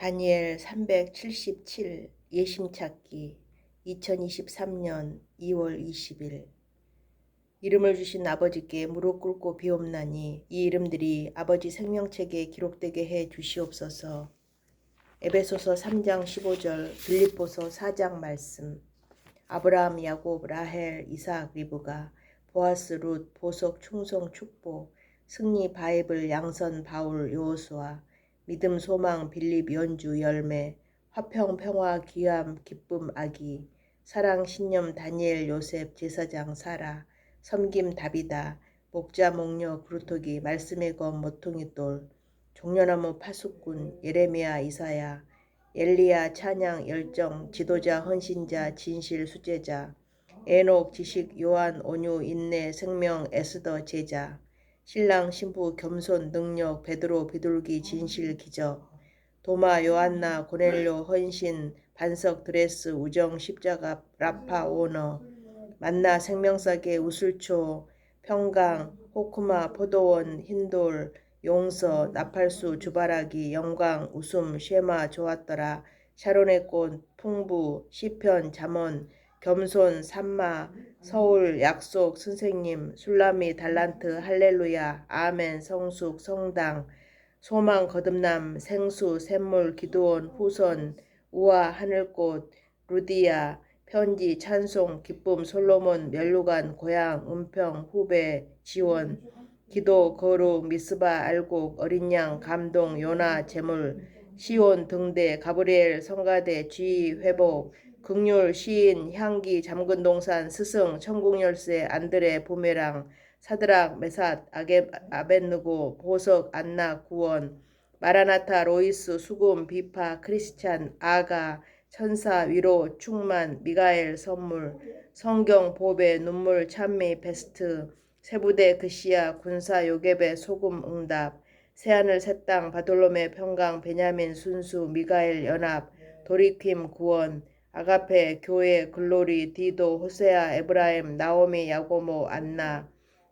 다니엘 377 예심 찾기 2023년 2월 20일 이름을 주신 아버지께 무릎 꿇고 비옵나니 이 이름들이 아버지 생명책에 기록되게 해 주시옵소서. 에베소서 3장 15절 빌립보서 4장 말씀 아브라함 야곱 라헬 이삭 리브가 보아스 룻 보석 충성 축복 승리 바이블 양선 바울 요호수아 믿음 소망 빌립 연주 열매 화평 평화 귀함 기쁨 아기 사랑 신념 다니엘 요셉 제사장 사라 섬김 다비다 목자 목녀 그루토기 말씀의 검 모퉁이 돌 종려나무 파수꾼 예레미야 이사야 엘리야 찬양 열정 지도자 헌신자 진실 수제자 에녹 지식 요한 온유 인내 생명 에스더 제자 신랑 신부 겸손 능력 베드로 비둘기 진실 기적 도마 요한나 고넬료 헌신 반석 드레스 우정 십자가 라파 오너. 만나 생명사계 우술초. 평강 호쿠마 포도원 흰돌 용서 나팔수 주바라기 영광 웃음 쉐마 좋았더라. 샤론의 꽃 풍부 시편 잠언 겸손 산마 서울 약속 선생님 술라미 달란트 할렐루야 아멘 성숙 성당 소망 거듭남 생수 샘물 기도원 후손 우아 하늘꽃 루디아 편지 찬송 기쁨 솔로몬 멸류관 고향 은평 후배 지원 기도 거룩 미스바 알곡 어린 양 감동 요나 재물 시온 등대 가브리엘 성가대 쥐 회복 극률 시인 향기 잠근 동산 스승 천국열쇠 안드레 부메랑 사드락 메삿 아게, 아벤누고 보석 안나 구원 마라나타 로이스 수금 비파 크리스찬 아가 천사 위로 충만 미가엘 선물 성경 보배 눈물 찬미 베스트 세부대 그시야 군사 요괴배 소금 응답 새하늘 새 땅 바돌로메 평강 베냐민 순수 미가엘 연합 도리킴 구원 아가페 교회 글로리 디도 호세아 에브라임 나오미 야고모 안나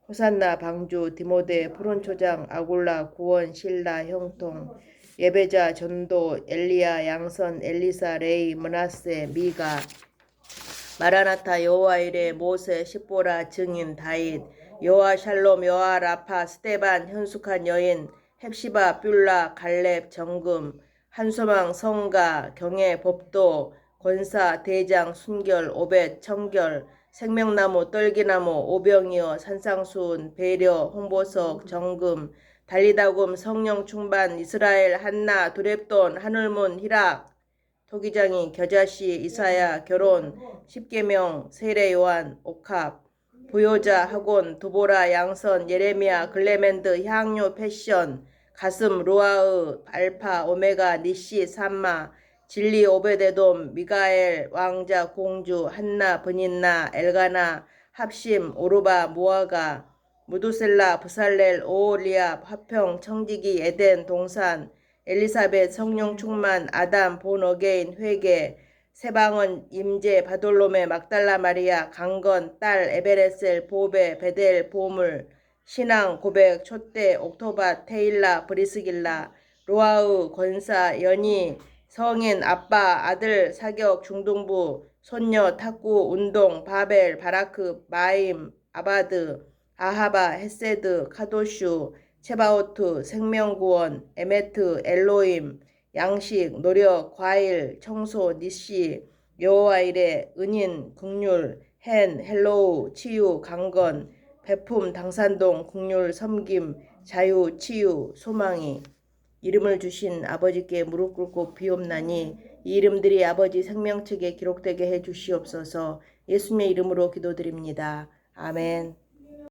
호산나 방주 디모데 푸른초장 아굴라 구원 신라 형통 예배자 전도 엘리야 양선 엘리사 레이 문하세 미가 마라나타 여호와 이레 모세 십보라 증인 다윗 여호와 샬롬 여호와 라파 스테반 현숙한 여인 헵시바 뷸라 갈렙 정금 한소망 성가 경애 법도 권사 대장 순결 오벳 청결 생명나무 떨기나무 오병이어 산상수훈 배려 홍보석 정금 달리다금 성령 충반 이스라엘 한나 두랩돈 하늘문 히락 토기장이 겨자씨 이사야 결혼 십계명 세례 요한 옥합 부요자 학원 도보라 양선 예레미야 글레멘드 향유 패션 가슴 루아으 알파 오메가 니시 산마 진리 오베데돔 미가엘 왕자 공주 한나 브닌나 엘가나 합심 오르바 모아가 무두셀라 부살렐 오올리아 화평 청지기 에덴 동산 엘리사벳 성령 충만 아담 본 어게인 회개 세방은 임재 바돌로메 막달라 마리아 강건 딸 에베레셀 보베 베델 보물 신앙 고백 촛대 옥토바 테일라 브리스길라 로아우 권사 연희 성인 아빠 아들 사격 중동부 손녀 탁구 운동 바벨 바라크 마임 아바드 아하바 헤세드 카도슈 체바오트 생명구원 에메트 엘로임 양식 노력 과일 청소 니시 여호와 이레 은인 국률 헨 헬로우 치유 강건 배품 당산동 국률 섬김 자유 치유 소망이 이름을 주신 아버지께 무릎 꿇고 비옵나니 이 이름들이 아버지 생명책에 기록되게 해 주시옵소서 예수님의 이름으로 기도드립니다. 아멘.